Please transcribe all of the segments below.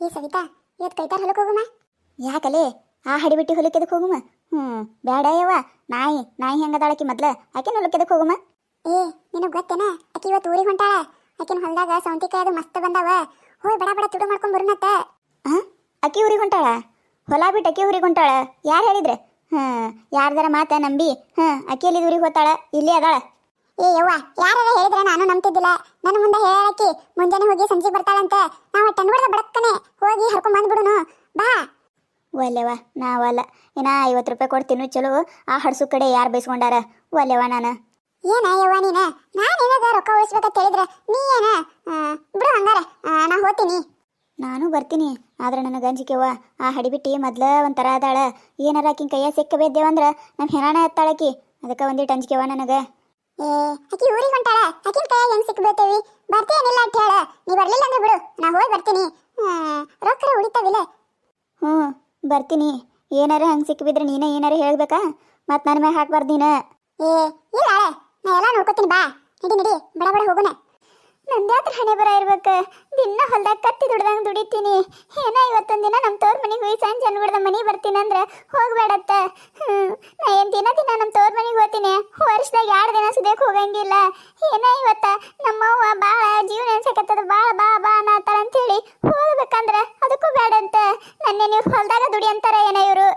ಏ ಸವಿತಾ ಇವತ್ತು ಕೈತಾರ ಹೊಲಕ್ಕೆ ಹೋಗುಮ? ಯಾಕಲೆ? ಆ ಹಡಿಬಿಟ್ಟಿ ಹೊಲಕ್ಕೆ ಎದಕ್ಕೆ ಹೋಗುಮ? ಹ್ಞೂ ಬೇಡ ಯವ್ವ. ನಾಯಿ ನಾಯಿ ಹೆಂಗದಾಳಕಿ ಮೊದ್ಲ? ಆಕೆ ಹೊಲಕ್ಕೆ ಎದಕ್ಕೆ ಹೋಗುಮ? ಏ ನಿನಗೆ ಗೊತ್ತೇನ? ಆಕೆ ಇವತ್ತು ಊರಿಗೆ ಹೊಂಟಾಳ. ಆಕಿನ ಹೊಲದಾಗ ಸೌಂತಿಕಾಯಿ ಅದು ಮಸ್ತ್ ಬಂದಾವ. ಹೋಯ್ ಬಡ ಬಡ ತುಡು ಮಾಡ್ಕೊಂಡು ಬರುನತ್ತ. ಹಾಂ ಅಕ್ಕಿ ಊರಿಗೆ ಹೊಂಟಾಳ? ಹೊಲ ಬಿಟ್ಟು ಅಕ್ಕಿ ಊರಿಗೆ ಹೊಂಟಾಳ? ಯಾರು ಹೇಳಿದ್ರೆ? ಹಾಂ ಯಾರ್ದಾರ ಮಾತ ನಂಬಿ ಹಾಂ ಅಕ್ಕಿ ಎಲ್ಲಿ ಊರಿಗೆ ಹೋತಾಳ ಇಲ್ಲೇ ಅದಾಳ. ಏ ಯವ್ವ ಯಾರು ಹೇಳಿದ್ರೆ ನಾನು ನಂಬ್ತಿದ್ದಿಲ್ಲ. ನನ್ನ ಮುಂದೆ ಹೇಳಾಕಿ ಮುಂಜಾನೆ ಹೋಗಿ ಸಂಜೆ ಬರ್ತಾಳಂತ ನಾವು ಹೊಡೆದ ಬಡಕ್ಕನೆ ಹೋಗಿ ಹರ್ಕೊಂಡ್ ಬಂದ್ಬಿಡುನು. ಬಾ. ಒಲ್ಲೆವ ನಾವಲ್ಲ. ಇನ್ನ ಐವತ್ತು ರೂಪಾಯಿ ಕೊಡ್ತೀನಿ ಚಲೋ. ಆ ಹಡ್ಸು ಕಡೆ ಯಾರು ಬೈಸ್ಕೊಂಡಾರ? ಒಲ್ಲೆವ ನಾನು. ಏನ ಯವ್ವ ನೀನ? ನಾನು ಏನಾಗ ರೊಕ್ಕ ಉಳಿಸ್ಬೇಕಂತ ಹೇಳಿದ್ರೆ ನೀ ಏನ? ಆ, ಬಿಡು ಹಂಗಾರ. ಆ, ನಾ ಹೋತೀನಿ ನಾನು ಬರ್ತೀನಿ. ಆದ್ರೆ ನನ್ನ ಗಂಜಿಕೆವ್ವ ಆ ಹಡಿಬಿಟ್ಟಿ ಮೊದ್ಲ ಒಂಥರ ಅದಾಳ. ಏನಾರ ಆಕಿನ ಕೈಯ ಸಿಕ್ಕ ಬಿದ್ದೇವಂದ್ರೆ ನಮ್ಮ ಹೆರಾಣ ಎತ್ತಾಳಕಿ. ಅದಕ್ಕೆ ಒಂದಿಟ್ಟು ಅಂಜಿಕೆವ ನನಗೆ. ಏ ಆಕಿ ಊರಿಗೆ ಹೊಂಟಾಳ. ಆಕಿನ ಕೈಯಾಗ ಹೆಂಗ್ ಸಿಕ್ಬೇತೇವಿ ಬರ್ತೀಯನಿಲ್ಲ ಅಂತ ಹೇಳ. ನೀ ಬರ್ಲಿಲ್ಲ ಅಂದ್ರೆ ಬಿಡು. ನಾ ಹೋಗಿ ಬರ್ತೀನಿ. ರೊಕ್ಕರ ಉಳಿತಾವಿಲ್ಲ. ಹ್ಞೂ ಬರ್ತೀನಿ. ಏನಾರ ಹಂಗೆ ಸಿಕ್ಕಿಬಿದ್ರೆ ನೀನೇ ಏನಾರ ಹೇಳ್ಬೇಕಾ? ಮತ್ತೆ ನನ್ನ ಮ್ಯಾಗ ಹಾಕ್ಬಾರ್ದು ನೀನು. ಏ ಇಲ್ಲ ನಾ ಎಲ್ಲ ನೋಡ್ಕೊತೀನಿ ಬಾ. ನಡಿ ನಡಿ. ಬಡ ಬಡ ಹೋಗೋಣ. ನಂದ್ಯಾತ್ರ ಹಣೆ ಬರ ಇರ್ಬೇಕು. ದಿನ ಹೊಲ್ದಾಗ ಕತ್ತಿ ದುಡ್ದಂಗೆ ದುಡಿತೀನಿ. ಏನ ಇವತ್ತೊಂದು ದಿನ ನಮ್ಮ ತೋರ್ ಮನೆಗೆ ಹೋಗಿ ಸಂಜೆ ಅನ್ಬಿಡ್ದ ಮನೆಗೆ ಬರ್ತೀನಿ ಅಂದ್ರ ಹೋಗ್ಬೇಡತ್ತ. ಹ್ಮ್ ನಾ ಏನ್ ದಿನ ದಿನ ನಮ್ಮ ತೋರ್ ಮನೆಗೆ ಹೋಗ್ತೀನಿ. ವರ್ಷದಾಗ ಎರಡು ದಿನ ಸುದೇಕ್ ಹೋಗಂಗಿಲ್ಲ. ಏನ ಇವತ್ತ? ನಮ್ಮವ್ವ ಭಾಳ ಜೀವನ ಅನ್ಸಕತ್ತದ ಭಾಳ ಬಾ ಬಾ ಅನ್ನತ್ತಾಳ ಅಂತೇಳಿ ಹೋಗ್ಬೇಕಂದ್ರೆ ಅದಕ್ಕೂ ಬೇಡಂತ ನನ್ನೆ ನೀವು ಹೊಲ್ದಾಗ ದುಡಿ ಅಂತಾರ ಏನ ಇವರು?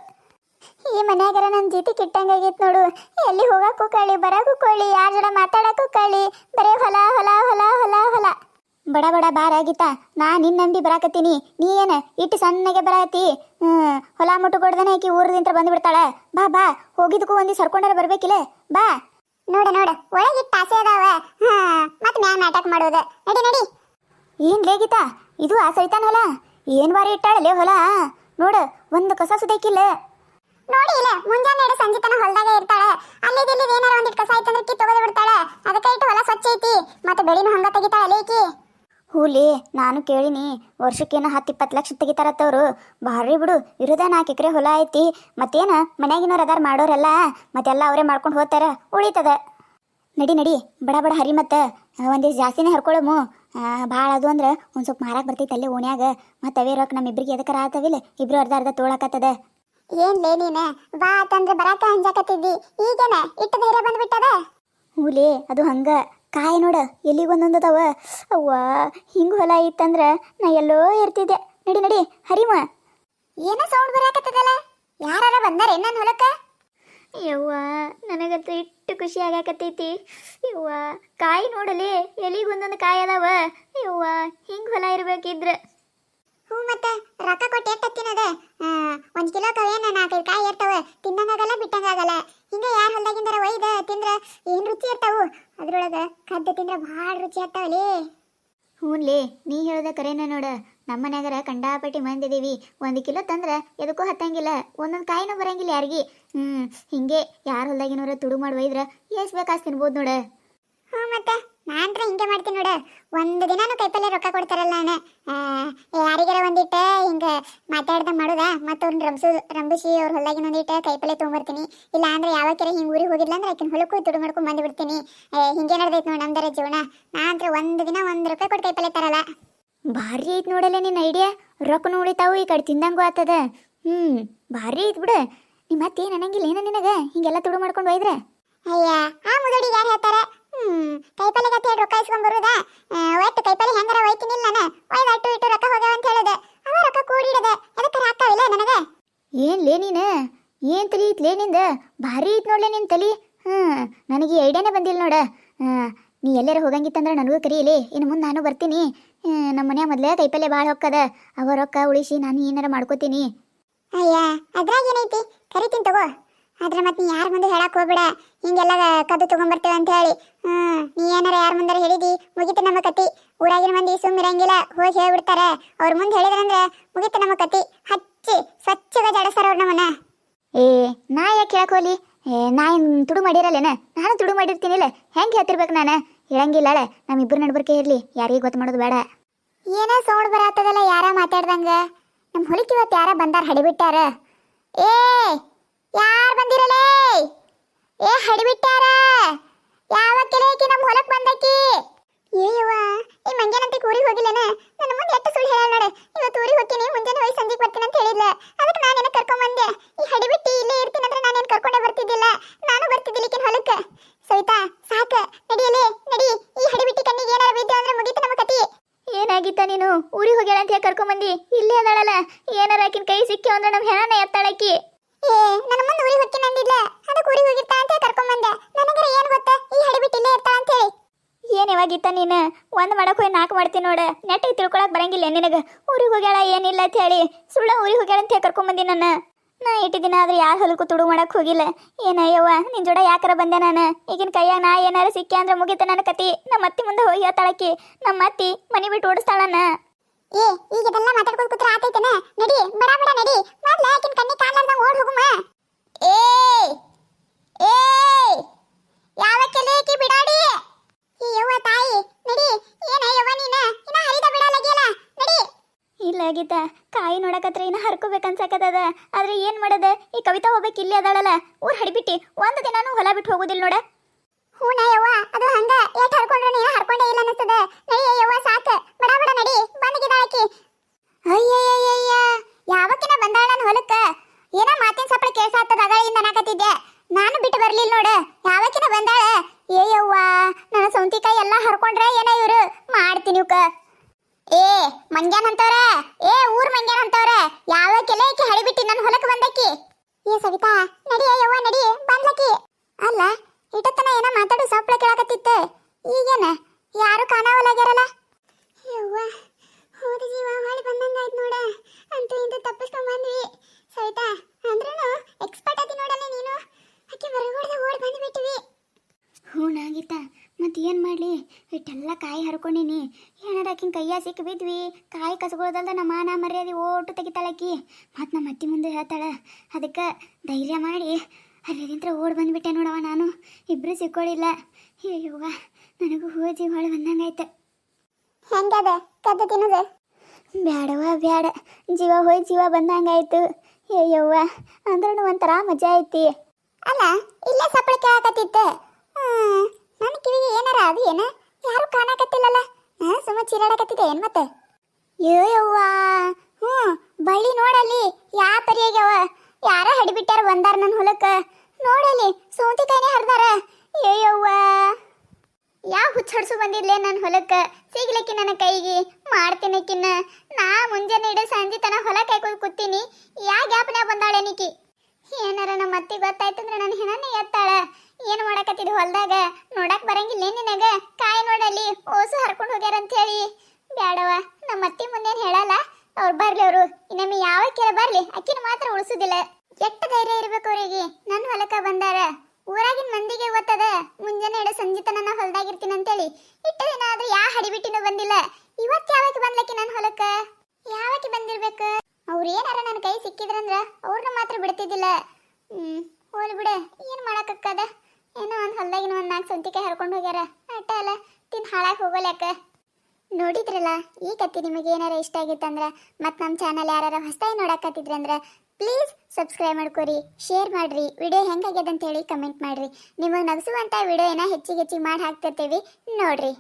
ಈ ಮನ್ಯಾಗರ ನನ್ನ ಜೀತಿ ಕಿಟ್ಟಂಗಾಗಿತ್ತು ನೋಡು. ಎಲ್ಲಿ ಹೋಗಕ್ಕೂ ಕಳಿ ಬರಕ್ಕೂ ಕೊಳ್ಳಿ ಯಾರ ಜನ ಮಾತಾಡಕ್ಕೂ ಕಳಿ. ಬರೇ ಹೊಲ ಹೊಲ ಹೊಲ ಹೊಲ ಹೊಲ. ಬಡ ಬಡ, ಬಾರ ನಾ ನಿನ್ನ ನಂಬಿ ಬರಾಕತ್ತೀನಿ. ನೀ ಏನ ಇಟ್ಟು ಸಣ್ಣಗೆ ಬರಾತಿ? ಹ್ಮ್, ಹೊಲ ಮುಟ್ಟುಕೊಡ್ದೇನೆ ಆಕಿ ಊರದಿಂತ ಬಂದ್ಬಿಡ್ತಾಳ. ಬಾ ಬಾ ಹೋಗಿದ್ಕೂ ಒಂದಿ ಸರ್ಕೊಂಡಾರ ಬರ್ಬೇಕಿಲ್ಲ. ಬಾ. ನೋಡ, ನೋಡು. ಒಳಗಿಟ್ಟು ಆಸೆ ಅದಾವ. ಹಾ, ಮತ್ತೆ ಮ್ಯಾಗ ನಾಟಕ ಮಾಡೋದು. ನಡಿ ನಡಿ. ಏನ್ ಲೇ ಇದು ಆ ಸೈತಾನ ಹೊಲ? ಏನ್ ಬಾರಿ ಇಟ್ಟಾಳಲೇ ಹೊಲ? ನೋಡು, ಒಂದು ಕಸ ಸುದೈಕಿಲ್ಲ ನೋಡಿ ಇಲ್ಲ, ಮುಂಜಾನೆ ಎರಡು ಸಂಜೆ ತನ ಹೊಲದಾಗ ಇರ್ತಾಳೆ. ಅಲ್ಲಿ ಇಲ್ಲಿ ಏನಾರ ಒಂದಿಟ್ಟು ಕಸ ಆಯ್ತಂದ್ರೆ ಕಿ ತಗೋದು ಬಿಡ್ತಾಳೆ. ಅದಕ್ಕೆ ಇಟ್ಟು ಹೊಲ ಸ್ವಚ್ಛ ಐತಿ. ಮತ್ತೆ ಬೆಳಿನೂ ಹಂಗ ತೆಗಿತಾಳೆ ಲೇಕಿ ಹೂಲಿ ನಾನು ಕೇಳಿನಿ ವರ್ಷಕ್ಕೇನು ಹತ್ತು ಇಪ್ಪತ್ತು ಲಕ್ಷ ತೆಗಿತಾರತ್ತವ್ರು. ಭಾರಿ ಬಿಡು ಇರೋದ ನಾಲ್ಕು ಎಕರೆ ಹೊಲ ಐತಿ. ಮತ್ತೇನು ಮನ್ಯಾಗಿನವ್ರು ಅದಾರ ಮಾಡೋರೆಲ್ಲ ಮತ್ತೆಲ್ಲ ಅವರೇ ಮಾಡ್ಕೊಂಡು ಹೋಗ್ತಾರ ಉಳಿತದ. ನಡಿ ನಡಿ ಬಡ ಬಡ ಹರಿ ಮತ್ತೆ. ಒಂದಿಷ್ಟು ಜಾಸ್ತಿನೇ ಹರ್ಕೊಳಮು. ಭಾಳ ಅದು ಅಂದ್ರೆ ಒಂದು ಸ್ವಲ್ಪ ಮಾರಾಕ ಬರ್ತೈತೆ ಅಲ್ಲಿ ಓಣ್ಯಾಗ. ಮತ್ತೆ ಅವೇ ರೊಕ್ಕ ನಮ್ಮಿಬ್ರಿಗೆ ಎದಕ್ಕಾರ ಆತವಿಲ್ಲ ಇಬ್ರು ಅರ್ಧ ಅರ್ಧ ತೋಳಕತ್ತದ. ಏನ್ ಲೇ ನೀನ? ಬಾ ಅಂತಂದ್ರೆ ಬರಾಕ ಅಂಜಾಕತ್ತಿದ್ದಿ. ಈಗೇನ ಇಟ್ಟ ಧೈರ್ಯ ಬಂದ್ಬಿಟ್ಟದ? ಹೂಲಿ ಅದು ಹಂಗ. ಕಾಯಿ ನೋಡ, ಎಲ್ಲಿಗೆ ಒಂದೊಂದು ಅದಾವ ಅವ್ವ, ಹಿಂಗ ಹೊಲ ಇತ್ತಂದ್ರ ನಾ ಎಲ್ಲೋ ಇರ್ತಿದ್ದೆ. ನಡಿ ನಡಿ ಹರಿಮ ಏನೋ ಸೌಂಡ್ ಬರಾಕತ್ತದಲ್ಲ? ಯಾರಾರ ಬಂದಾರೆ ನನ್ನ ಹೊಲಕ್ಕ? ಯವ್ವ, ನನಗಂತೂ ಇಟ್ಟು ಖುಷಿ ಆಗಾಕತ್ತೈತಿ. ಯವ್ವ, ಕಾಯಿ ನೋಡಲಿ ಎಲ್ಲಿಗೊಂದೊಂದು ಕಾಯಿ ಅದಾವ? ಯವ್ವ, ಹಿಂಗ ಹೊಲ ಇರ್ಬೇಕಿದ್ರ. ಹ್ಞೂ ಮತ್ತೆ, ರೊಕ್ಕ ಒಂದ್ ಕಿಲೋ ಕವೇನ ನಾಲ್ಕೈದು ಕಾಯಿ ಇರ್ತಾವ ತಿನ್ನಂಗಾಗಲ್ಲ ಬಿಟ್ಟಂಗಾಗಲ್ಲ. ಹಿಂಗ ಯಾರ ಹೊಲ್ದಾಗಿಂದಾರ ಒಯ್ದ ತಿಂದ್ರ ಏನ್ ರುಚಿ ಇರ್ತಾವು? ಅದ್ರೊಳಗ ಕದ್ದು ತಿಂದ್ರ ಬಹಳ ರುಚಿ ಆಗ್ತಾವಲೇ ಹ್ಞೂನ್ಲೇ ನೀ ಹೇಳ್ದ ಕರೇನ ನೋಡ. ನಮ್ಮ ಮನ್ಯಾಗರ ಕಂಡಾಪಟ್ಟಿ ಮಂದಿದೀವಿ. ಒಂದು ಕಿಲೋ ತಂದ್ರ ಎದಕ್ಕೂ ಹತ್ತಂಗಿಲ್ಲ. ಒಂದೊಂದು ಕಾಯಿನೂ ಬರಂಗಿಲ್ಲ ಯಾರಿಗೆ. ಹ್ಞೂ ಹಿಂಗೆ ಯಾರ ಹೊಲ್ದಾಗಿನವ್ರ ತುಡು ಮಾಡಿ ಒಯ್ದ್ರ ಎಷ್ಟು ಬೇಕಾಸ್ ತಿನ್ಬೋದು ನೋಡ. ಹ್ಞೂ ಮತ್ತೆ. ನಾನ್ರ ಹಿಂಗೆ ಮಾಡ್ತೀನಿ ನೋಡು. ಒಂದು ದಿನಾನು ಕೈಪಲ್ಲೆ ರೊಕ್ಕ ಕೊಡ್ತಾರಲ್ಲ ನಾನು ಯಾರಿಗಾರ ಒಂದಿಟ್ಟ ಹಿಂಗೆ ಮಾತಾಡ್ದ ಮಾಡುದ? ಮತ್ತು ಅವ್ರನ್ನ ರಂಬಿಸು, ರಂಬಿಸಿ ಅವ್ರ ಹೊಲಾಗಿನ ಒಂದಿಟ್ಟ ಕೈಪಲ್ಲೆ ತೊಗೊಂಬರ್ತೀನಿ. ಇಲ್ಲ ಅಂದ್ರೆ ಯಾವ ಕೆರೆ ಹಿಂಗೆ ಊರಿಗೆ ಹೋಗಿಲ್ಲ ಅಂದ್ರೆ ಆಕಿನ ಹೊಲಕ್ಕೂ ದುಡ್ಡು ಮಾಡ್ಕೊಂಡು ಬಂದುಬಿಡ್ತೀನಿ. ಹಿಂಗೆ ನಡ್ದೈತೆ ನೋಡಿ ನಮ್ದರ ಜೀವನ. ನಾ ಅಂದ್ರೆ ಒಂದು ದಿನ ಒಂದು ರೂಪಾಯಿ ಕೊಟ್ಟು ಕೈಪಲ್ಲೆ ತರಲ್ಲ. ಭಾರಿ ಐತ್ ನೋಡಲ್ಲ ನಿನ್ನ ಐಡಿಯಾ. ರೊಕ್ಕ ಉಳಿತಾವು, ಈ ಕಡೆ ತಿಂದಂಗೂ ಆತದ. ಹ್ಞೂ ಭಾರಿ ಐತ್ ಬಿಡು. ನಿಮ್ಮ ಮತ್ತೇನು ಅನ್ನಂಗಿಲ್ಲ ಏನ ನಿನಗೆ? ಹಿಂಗೆಲ್ಲ ತುಡು ಮಾಡ್ಕೊಂಡು ಒಯ್ದ್ರೆ. ಅಯ್ಯ, ಆ ಮುದಡಿ ಯಾರು ಹೇಳ್ತಾರ? ಹ್ಮ್ ಕೈಪಲ್ಲೆ ಗತಿ ಹೇಳಿ ರೊಕ್ಕ ಇಸ್ಕೊಂಡ್ ಬರುದ? ಒಟ್ಟು ಕೈಪಲ್ಲೆ ಹೆಂಗಾರ ಒಯ್ತೀನಿಲ್ಲ ನಾನು. ಒಯ್ದ ಅಟ್ಟು ಇಟ್ಟು ರೊಕ್ಕ ಹೋಗ್ಯಾವ ಅಂತ ಹೇಳಿದೆ. ಅವ ರೊಕ್ಕ ಕೂಡಿಡದ. ಎದಕ್ಕೆ ಹಾಕಾವಿಲ್ಲ ನನಗೆ? ಏನ್ ಲೇ ನೀನು? ಏನ್ ತಲಿ ಐತ್ ಲೇ ನಿಂದ? ಭಾರಿ ಐತ್ ನೋಡ್ಲೆ ನಿನ್ ತಲಿ. ಹ್ಮ್ ನನಗೆ ಐಡಿಯಾನೇ ಬಂದಿಲ್ಲ ನೋಡ. ನೀ ಎಲ್ಲಾರ ಹೋಗಂಗಿತ್ತಂದ್ರೆ ನನಗೂ ಕರೀಲಿ ಇನ್ನು ಮುಂದೆ ನಾನು ಬರ್ತೀನಿ. ನಮ್ಮ ಮನ್ಯಾಗ ಮೊದಲೇ ಕೈಪಲ್ಲೆ ಭಾಳ ಹೊಕ್ಕದ. ಅವ ರೊಕ್ಕ ಉಳಿಸಿ ನಾನು ಏನಾರ ಮಾಡ್ಕೋತೀನಿ. ಅಯ್ಯ ಅದ್ರಾಗ ಏನೈತಿ? ಕರಿತೀನಿ ತಗೋ. ಆದ್ರೆ ಮತ್ತೆ ನೀ ಯಾರ ಮುಂದೆ ಹೇಳಕ್ ಹೋಗ್ಬಿಡ. ಹಿಂಗೆಲ್ಲ ಕದ್ದು ತಗೊಂಡ್ಬರ್ತೇವೆ ಅಂತ ಹೇಳಿ. ಹ್ಮ್ ನೀ ಏನಾರ ಯಾರ ಮುಂದಾರ ಹೇಳಿದಿ? ಮುಗಿತು ನಮ್ಮ ಕತಿ. ಊರಾಗಿನ ಮಂದಿ ಸುಮ್ ಇರಂಗಿಲ್ಲ. ಹೋಗಿ ಹೇಳ್ಬಿಡ್ತಾರೆ. ಅವ್ರ ಮುಂದೆ ಹೇಳಿದ್ರಂದ್ರೆ ಮುಗಿತು ನಮ್ಮ ಕತಿ. ಹಚ್ಚಿ ಸ್ವಚ್ಛಗ ಜಡಸ್ತಾರ ಅವ್ರ ನಮ್ಮನ್ನ. ಏ ನಾ ಯಾಕೆ ಹೇಳಕೋಲಿ ಏ ನಾ ಏನ್ ತುಡು ಮಾಡಿರಲ್ಲೇನ? ನಾನು ತುಡು ಮಾಡಿರ್ತೀನಿಲ್ಲ. ಹೆಂಗೆ ಹೇಳ್ತಿರ್ಬೇಕು ನಾನು? ಹೇಳಂಗಿಲ್ಲಳೆ ನಮ್ಮಿಬ್ಬರು ನಡ್ಬರ್ಕೆ ಇರಲಿ. ಯಾರಿಗೆ ಗೊತ್ತು ಮಾಡೋದು ಬೇಡ. ಏನೋ ಸೌಂಡ್ ಬರತ್ತದಲ್ಲ ಯಾರ ಮಾತಾಡ್ದಂಗ? ನಮ್ಮ ಹೊಲಕ್ಕೆ ಇವತ್ತು ಯಾರ ಬಂದಾರ ಹಡಿಬಿಟ್ಟಾರ? ಏ ಯಾರು ಬಂದಿರಲೇ? ಏ, ಹಡಿಬಿಟ್ಟಾರ? ಯಾವ ಕೆಲೆಕಿ ನಮ್ಮ ಹೊಲಕ್ಕೆ ಬಂದಕ್ಕಿ ಏಯವ್ವ, ಈ ಮಂಜನಂತೆ ಊರಿಗೆ ಹೋಗಿಲ್ಲನ? ನನ್ನ ಮುಂದೆ ಎಷ್ಟು ಸುಳ್ಳು ಹೇಳ ನೋಡೆ. ಇವತ್ತು ಊರಿಗೆ ಹೋಗ್ತೀನಿ, ಮುಂಜಾನೆ ಹೋಗಿ ಸಂಜೆಗೆ ಬರ್ತೀನಿ ಅಂತ ಹೇಳಿಲ್ಲ ಅದಕ್ಕೆ ನಾನು ಏನಕ್ಕೆ ಕರ್ಕೊಂಡು ಬಂದೆ ಈ ಹಡಿಬಿಟ್ಟಿ ಇಲ್ಲೇ ಇರ್ತೀನಿ ಅಂದ್ರೆ ನಾನೇನು ಕರ್ಕೊಂಡೆ ಬರ್ತಿದ್ದಿಲ್ಲ. ನಾನು ಬರ್ತಿದ್ದಿಲ್ಲಕ್ಕೆ ಹೊಲಕ್ಕೆ. ಸವಿತಾ, ಸಾಕ. ನಡಿಯಲೇ ನಡಿ. ಈ ಹಡಿಬಿಟ್ಟಿ ಕಣ್ಣಿಗೆ ಏನಾರ ಬಿದ್ದ ಅಂದ್ರೆ ಮುಗೀತು ನಮ್ಮ ಕತಿ ಏನಾಗಿತ್ತ ನೀನು? ಊರಿಗೆ ಹೋಗ್ಯಾಳ ಅಂತ ಹೇಳಿ ಕರ್ಕೊಂಬಂದಿ. ಇಲ್ಲೇ ಅದಾಳಲ್ಲ. ಏನಾರ ಆಕಿನ ಕೈ ಸಿಕ್ಕಿ ಅಂದ್ರೆ ನಮ್ಮ ಹೆಣನ ಎತ್ತಾಳಕ್ಕಿ ಏ, ನನ್ನ ಮುಂದೆ ಊರಿಗೆ ಹೋಗ್ತೀನಿ ನಂದಿದ್ಲ ಅದಕ್ಕೆ ಊರಿಗೆ ಹೋಗಿರ್ತಾ ಅಂತ ಕರ್ಕೊಂಬಂದೆ. ನನಗರ ಏನು ಗೊತ್ತಾ? ಈ ಹಡಿ ಬಿಟ್ಟು ಇಲ್ಲೇ ಇರ್ತಾ ಅಂತ ಹೇಳಿ. ಏನ್ ಯಾವಾಗಿತ್ತ ನೀನು? ಒಂದ್ ಮಾಡಕ್ ಹೋಗಿ ನಾಕ್ ಮಾಡ್ತೀನಿ ನೋಡ. ನೆಟ್ಟಿಗೆ ತಿಳ್ಕೊಳಕ್ ಬರಂಗಿಲ್ಲ ನಿನಗ. ಊರಿಗೆ ಹೋಗ್ಯಾಳ ಏನಿಲ್ಲ ಅಂತ ಹೇಳಿ. ಸುಳ್ಳ ಊರಿಗೆ ಹೋಗ್ಯಾಳ ಅಂತ ಹೇಳಿ ಕರ್ಕೊಂಬಂದಿ ನನ್ನ. ನಾ ಇಟ್ಟು ದಿನ ಆದ್ರೆ ಯಾರ ಹೊಲಕ್ಕೂ ತುಡು ಮಾಡಕ್ ಹೋಗಿಲ್ಲ. ಏನಯ್ಯವ್ವ ನಿನ್ ಜೋಡ ಯಾಕಾರ ಬಂದೆ ನಾನು? ಈಗಿನ ಕೈಯಾಗ ನಾ ಏನಾರ ಸಿಕ್ಕಿ ಅಂದ್ರೆ ಮುಗಿತ ನನ್ನ ಕತಿ. ನಮ್ಮ ಅತ್ತಿ ಮುಂದೆ ಹೋಗಿ ಹೇಳ್ತಾಳಕ್ಕಿ ನಮ್ಮ ಅತ್ತಿ ಮನಿ ಬಿಟ್ಟು ಓಡಿಸ್ತಾಳನ್ನ. ಏ ಈಗ ಇದೆಲ್ಲ ಮಾತಾಡ್ಕೊಂಡು ಕೂತ್ರ ಆತೈತೇನ? ನಡಿ, ಬಡ ಬಡ ನಡಿ. ಮೊದ್ಲ ಆಕಿನ ಕಣ್ಣಿ ಕಾಣ್ಲಾರ್ದಂಗ ಓಡ್ ಹೋಗುಮ. ಏ ಏ ಯಾವಕ್ಕೆ ಲೇಕಿ ಬಿಡಾಡಿ. ಈ ಯವ್ವ ತಾಯಿ, ನಡಿ. ಏನ ಯವ್ವ ನೀನ? ಇನ್ನ ಹರಿದ ಬಿಡಲಾಗಿಯಲ್ಲ ನಡಿ. ಇಲ್ಲ ಗೀತಾ ಕಾಯಿ ನೋಡಕತ್ರ ಇನ್ನ ಹರ್ಕೋಬೇಕನ್ಸಕತ್ತದ ಆದ್ರೆ ಏನ್ ಮಾಡದ? ಈ ಕವಿತಾ ಹೋಗ್ಬೇಕು ಇಲ್ಲಿ ಅದಾಳಲ್ಲ. ಊರ್ ಹಡಿಬಿಟ್ಟಿ, ಒಂದ್ ದಿನಾನು ಹೊಲ ಬಿಟ್ಟು ಹೋಗುದಿಲ್ಲ ನೋಡ. ಹೂನ ಯವ್ವ ಅದು ಹಂಗ. ಏಟ್ ಹರ್ಕೊಂಡ್ರೆ ನೀನು ಹರ್ಕೊಂಡೇ ಇಲ್ಲ ಅನ್ನಿಸ್ತದ. ನಡಿ ಯವ್ವ ಸಾಕ. ಬಡ ಬಡ ನಡಿ. ಬಂದಿಗಿದಾಳಕಿ ಅಯ್ಯಯ್ಯಯ್ಯ, ಯಾವಕ್ಕಿನ ಬಂದಾಳ ನನ್ನ ಹೊಲಕ್ಕ? ಏನ ಮಾತಿನ ಸಪ್ಪಳ ಕೇಳ್ಸಾತದ ಅಗಳಿಂದ ಅನ್ನಕತ್ತಿದ್ದೆ ನಾನು ಬಿಟ್ಟು ಬರ್ಲಿಲ್ಲ ನೋಡು. ಯಾವಕ್ಕಿನ ಬಂದಾಳ? ಯವ್ವ ನನ್ನ ಸೌಂತಿಕಾಯಿ ಎಲ್ಲ ಹರ್ಕೊಂಡ್ರೆ ಏನ ಇವ್ರು? ಮಾಡ್ತೀನಿ ಇವ್ಕ. ಏ ಮಂಗ್ಯಾನ್ ಅಂತವ್ರ ಏ, ಊರ್ ಮಂಗ್ಯಾನ್ ಅಂತವ್ರ ಯಾವ ಕೆಲೆ ಈಕಿ ಹಡಿಬಿಟ್ಟಿ ನನ್ನ ಹೊಲಕ್ಕೆ ಬಂದಕ್ಕಿ? ಏ, ಸವಿತಾ, ನಡಿ ಯವ್ವ ನಡಿ. ಬಂದ್ಲಕ್ಕಿ. ಅಲ್ಲ ಇಟ್ಟತನ ಏನ ಮಾತಾಡು ಸಪ್ಳ ಕೇಳಕತ್ತಿತ್ತ ಈಗೇನ? ಯಾರು ಕಾಣವಲ್ಲಾಗ್ಯಾರಲ್ಲ? ಯವ್ವ ಹೋದ ಜೀವ ಹೊಳಿ ಬಂದಂಗಾಯ್ತು ನೋಡ. ಅಂತ ಇಂದು ತಪ್ಪಿಸ್ಕೊಂಡ್ ಬಂದ್ವಿ. ಸವಿತಾ ಅಂದ್ರೂ ಎಕ್ಸ್ಪರ್ಟ್ ಆದಿ ನೋಡಲ್ಲ ನೀನು? ಅಕ್ಕಿ ಮರಿ ಬಂದ್ಬಿಟ್ಟಿವಿ ಹ್ಞೂ ಆಗಿತ್ತ ಮತ್ತೆ ಏನು ಮಾಡಲಿ? ಇಟ್ಟೆಲ್ಲ ಕಾಯಿ ಹರ್ಕೊಂಡಿನಿ. ಏನಾರ ಆಕಿನ ಕೈಯ ಸಿಕ್ಕಿ ಬಿದ್ವಿ. ಕಾಯಿ ಕಸಗೊಳ್ದಲ್ದ ನಮ್ಮ ಮಾನ ಮರ್ಯಾದೆ ಓಟು ತೆಗಿತಾಳಕಿ ಮತ್ತು ನಮ್ಮ ಅತ್ತಿ ಮುಂದೆ ಹೇಳ್ತಾಳ ಅದಕ್ಕೆ ಧೈರ್ಯ ಮಾಡಿ ಅಲ್ಲಿಂತ್ರ ಓಡ್ ಬಂದ್ಬಿಟ್ಟೆ ನೋಡವ ನಾನು. ಇಬ್ರು ಸಿಕ್ಕೊಳ್ಳಿಲ್ಲ ಅಯ್ಯವ್ವ ನನಗೂ ಹೋಜಿ ಹೊಳೆ ಬಂದಂಗಾಯ್ತು. ಹೆಂಗದ? ಕದ್ದು ತಿನ್ನೋದು? ಬ್ಯಾಡವ್ವ ಬ್ಯಾಡ. ಜೀವ ಹೋಯ್ ಜೀವ ಬಂದಂಗಾಯ್ತು. ಅಯ್ಯವ್ವ ಅಂದ್ರೂ ಒಂಥರ ಮಜಾ ಐತಿ. ಅಲ್ಲ ಇಲ್ಲೇ ಸಪ್ಪಳ ಕೇಳಕತ್ತಿತ್ತ ನನ್ನ ಕಿವಿಗೆ ಏನಾರ ಅದು ಏನ? ಯಾರು ಕಾಣಕತ್ತಿಲ್ಲಲ್ಲ. ಹಾ ಸುಮ್ಮ ಚೀರಾಡಕತ್ತಿದ್ದೆ ಏನ್ ಮತ್ತೆ? ಅಯ್ಯವ್ವ ಹ್ಞೂ ಬಳ್ಳಿ ನೋಡಲ್ಲಿ. ಯಾ ಪರಿಯಾಗ್ಯಾವ ಯಾರ ಹಡಿಬಿಟ್ಟಾರ ಬಂದಾರ ನನ್ನ ಹೊಲಕ್ಕ? ನೋಡಲಿ, ಸೌಂತಿಕಾಯಿನೇ ಹರಿದಾರ. ಅಯ್ಯವ್ವ ಯಾ ಹುಚ್ಚಡ್ಸು ಬಂದಿದ್ಲೆ ನನ್ನ ಹೊಲಕ್ಕ? ಸಿಗ್ಲಿಕ್ಕಿ ನನ್ನ ಕೈಗೆ, ಮಾಡ್ತೀನಕ್ಕಿನ್ನ. ನಾ ಮುಂಜಾನೆ ಇಡ ಸಂಜೆ ತನ ಹೊಲ ಕೈಕೊಂಡು ಕೂತೀನಿ. ಯಾ ಗ್ಯಾಪ್ನ್ಯಾಗ ಬಂದಾಳೆ ನಿಕಿ? ಏನಾರ ನಮ್ಮ ಅತ್ತಿ ಗೊತ್ತಾಯ್ತಂದ್ರೆ ನನ್ನ ಹೆಣನೇ ಎತ್ತಾಳ. ಏನು ಮಾಡಕತ್ತಿದ್ ಹೊಲದಾಗ? ನೋಡಕ್ ಬರಂಗಿಲ್ಲ ನಿನಗ? ಕಾಯಿ ನೋಡಲಿ, ಓಸು ಹರ್ಕೊಂಡು ಹೋಗ್ಯಾರ ಅಂತ ಹೇಳಿ ಬ್ಯಾಡವ ನಮ್ಮ ಅತ್ತಿ ಮುಂದೇನು ಹೇಳಲ್ಲ. ಅವ್ರು ಬರ್ಲಿ ಅವರು. ಇನ್ನೊಮ್ಮೆ ಯಾವ ಕೆಲ ಬರ್ಲಿ. ಅಕ್ಕಿನ ಮಾತ್ರ ಉಳಿಸುದಿಲ್ಲ. ಎಷ್ಟ್ ಧೈರ್ಯ ಇರ್ಬೇಕು ಅವರಿಗೆ. ನನ್ನ ಹೊಲಕ್ಕ ಬಂದಾರ. ಊರಾಗಿನ ಮಂದಿಗೆ ಗೊತ್ತದ. ಮುಂಜಾನೆ ಎಡ ಸಂಜೆ ತನ ನಾ ಹೊಲ್ದಾಗಿರ್ತೀನಿ ಅಂತೇಳಿ. ಇಟ್ಟ ದಿನ ಆದ್ರೆ ಯಾ ಹಡಿಬಿಟ್ಟಿನೂ ಬಂದಿಲ್ಲ. ಇವತ್ತು ಯಾವಕ್ಕೆ ಬಂದ್ಲಕ್ಕಿ ನನ್ನ ಹೊಲಕ್ಕ? ಯಾವಕ್ಕೆ ಬಂದಿರ್ಬೇಕು? ಅವ್ರು ಏನಾರ ನನ್ನ ಕೈ ಸಿಕ್ಕಿದ್ರಂದ್ರ ಅವ್ರನ್ನ ಮಾತ್ರ ಬಿಡ್ತಿದ್ದಿಲ್ಲ. ಹ್ಮ್, ಹೋಲಿ ಬಿಡ. ಏನ್ ಮಾಡಕ್ಕದ ಏನೋ ಒಂದು ಹೊಲ್ದಾಗಿನ ಒಂದು ನಾಲ್ಕು ಸಂತಿಕೆ ಹರ್ಕೊಂಡು ಹೋಗ್ಯಾರ. ಅಟ್ಟ ಅಲ್ಲ, ತಿನ್ ಹಾಳಾಗಿ ಹೋಗಲ್ಯಾಕ ನೋಡಿದ್ರಲ್ಲ, ಈ ಕತ್ತಿ ನಿಮಗೆ ಏನಾರ ಇಷ್ಟ ಆಗಿತ್ತಂದ್ರೆ ಮತ್ತು ನಮ್ಮ ಚಾನಲ್ ಯಾರು ಹೊಸದಾಗಿ ನೋಡಕತ್ತಿದ್ರಂದ್ರೆ ಪ್ಲೀಸ್ ಸಬ್ಸ್ಕ್ರೈಬ್ ಮಾಡ್ಕೊರಿ ಶೇರ್ ಮಾಡ್ರಿ ವಿಡಿಯೋ ಹೆಂಗಾಗ್ಯದ ಅಂತ ಹೇಳಿ ಕಮೆಂಟ್ ಮಾಡ್ರಿ. ನಿಮಗೆ ನಗಿಸುವಂಥ ವಿಡಿಯೋನ ಹೆಚ್ಚಿಗೆ ಹೆಚ್ಚಿಗೆ ಮಾಡಿ ಹಾಕ್ತಿರ್ತೀವಿ, ನೋಡ್ರಿ.